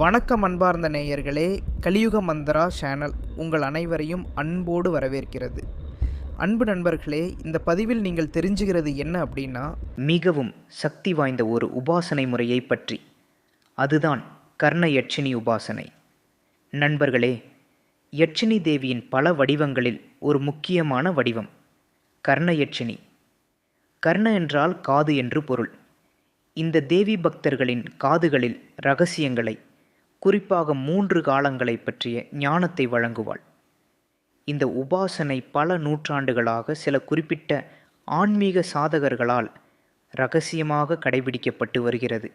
வணக்கம் அன்பார்ந்த நேயர்களே கலியுக மந்திரா சேனல் உங்கள் அனைவரையும் அன்போடு வரவேற்கிறது. அன்பு நண்பர்களே இந்த பதிவில் நீங்கள் தெரிஞ்சுகிறது என்ன அப்படின்னா மிகவும் சக்தி வாய்ந்த ஒரு உபாசனை முறையை பற்றி. அதுதான் கர்ண யட்சினி உபாசனை. நண்பர்களே யட்சினி தேவியின் பல வடிவங்களில் ஒரு முக்கியமான வடிவம் கர்ண யட்சினி. கர்ண என்றால் காது என்று பொருள். இந்த தேவி பக்தர்களின் காதுகளில் ரகசியங்களை குறிப்பாக மூன்று காலங்களை பற்றிய ஞானத்தை வழங்குவாள். இந்த உபாசனை பல நூற்றாண்டுகளாக சில குறிப்பிட்ட ஆன்மீக சாதகர்களால் ரகசியமாக கடைபிடிக்கப்பட்டு வருகிறது.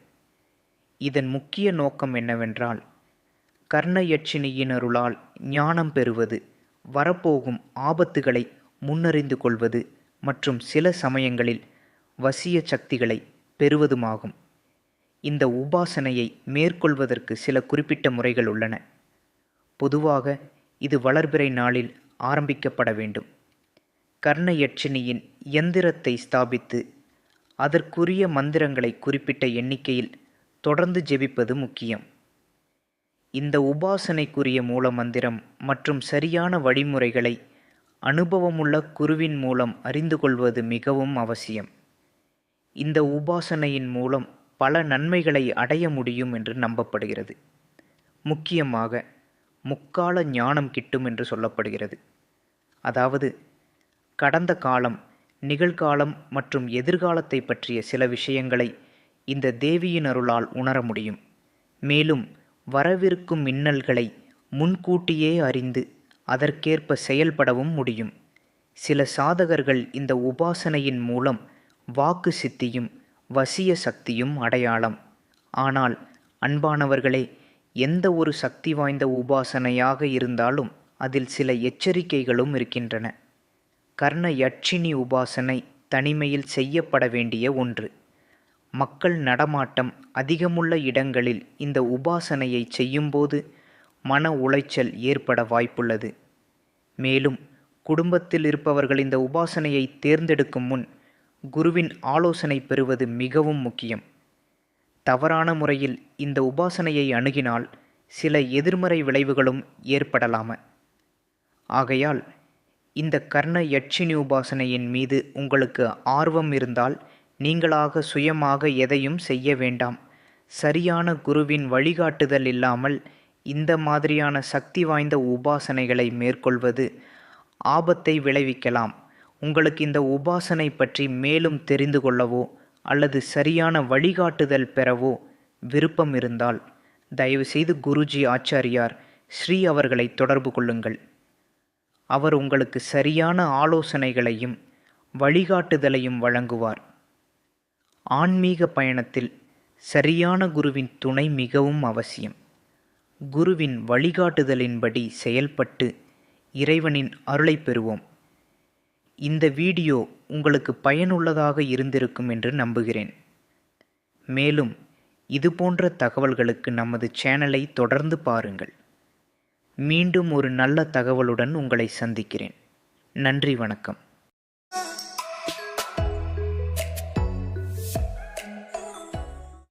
இதன் முக்கிய நோக்கம் என்னவென்றால் கர்ண யட்சினியினருளால் ஞானம் பெறுவது வரப்போகும் ஆபத்துகளை முன்னறிந்து கொள்வது மற்றும் சில சமயங்களில் வசிய சக்திகளை பெறுவதுமாகும். இந்த உபாசனையை மேற்கொள்வதற்கு சில குறிப்பிட்ட முறைகள் உள்ளன. பொதுவாக இது வளர்பிறை நாளில் ஆரம்பிக்கப்பட வேண்டும். கர்ண யட்சினியின் எந்திரத்தை ஸ்தாபித்து அதற்குரிய மந்திரங்களை குறிப்பிட்ட எண்ணிக்கையில் தொடர்ந்து ஜெபிப்பது முக்கியம். இந்த உபாசனைக்குரிய மூல மந்திரம் மற்றும் சரியான வழிமுறைகளை அனுபவமுள்ள குருவின் மூலம் அறிந்து கொள்வது மிகவும் அவசியம். இந்த உபாசனையின் மூலம் பல நன்மைகளை அடைய முடியும் என்று நம்பப்படுகிறது. முக்கியமாக முக்கால ஞானம் கிட்டும் என்று சொல்லப்படுகிறது. அதாவது கடந்த காலம் நிகழ்காலம் மற்றும் எதிர்காலத்தை பற்றிய சில விஷயங்களை இந்த தேவியின் அருளால் உணர முடியும். மேலும் வரவிருக்கும் மின்னல்களை முன்கூட்டியே அறிந்து அதற்கேற்ப செயல்படவும் முடியும். சில சாதகர்கள் இந்த உபாசனையின் மூலம் வாக்கு சித்தியும் வசிய சக்தியும் அடையாளம். ஆனால் அன்பானவர்களே எந்த ஒரு சக்தி வாய்ந்த உபாசனையாக இருந்தாலும் அதில் சில எச்சரிக்கைகளும் இருக்கின்றன. கர்ண யட்சினி உபாசனை தனிமையில் செய்யப்பட வேண்டிய ஒன்று. மக்கள் நடமாட்டம் அதிகமுள்ள இடங்களில் இந்த உபாசனையை செய்யும்போது மன உளைச்சல் ஏற்பட வாய்ப்புள்ளது. மேலும் குடும்பத்தில் இருப்பவர்கள் இந்த உபாசனையை தேர்ந்தெடுக்கும் முன் குருவின் ஆலோசனை பெறுவது மிகவும் முக்கியம். தவறான முறையில் இந்த உபாசனையை அணுகினால் சில எதிர்மறை விளைவுகளும் ஏற்படலாம. ஆகையால் இந்த கர்ண யட்சினி உபாசனையின் மீது உங்களுக்கு ஆர்வம் இருந்தால் நீங்களாக சுயமாக எதையும் செய்ய வேண்டாம். சரியான குருவின் வழிகாட்டுதல் இல்லாமல் இந்த மாதிரியான சக்தி வாய்ந்த உபாசனைகளை மேற்கொள்வது ஆபத்தை விளைவிக்கலாம். உங்களுக்கு இந்த உபாசனை பற்றி மேலும் தெரிந்து கொள்ளவோ அல்லது சரியான வழிகாட்டுதல் பெறவோ விருப்பம் இருந்தால் தயவுசெய்து குருஜி ஆச்சாரியார் ஸ்ரீ அவர்களை தொடர்பு கொள்ளுங்கள். அவர் உங்களுக்கு சரியான ஆலோசனைகளையும் வழிகாட்டுதலையும் வழங்குவார். ஆன்மீக பயணத்தில் சரியான குருவின் துணை மிகவும் அவசியம். குருவின் வழிகாட்டுதலின்படி செயல்பட்டு இறைவனின் அருளை பெறுவோம். இந்த வீடியோ உங்களுக்கு பயனுள்ளதாக இருந்திருக்கும் என்று நம்புகிறேன். மேலும் இது போன்ற தகவல்களுக்கு நமது சேனலை தொடர்ந்து பாருங்கள். மீண்டும் ஒரு நல்ல தகவலுடன் உங்களை சந்திக்கிறேன். நன்றி வணக்கம்.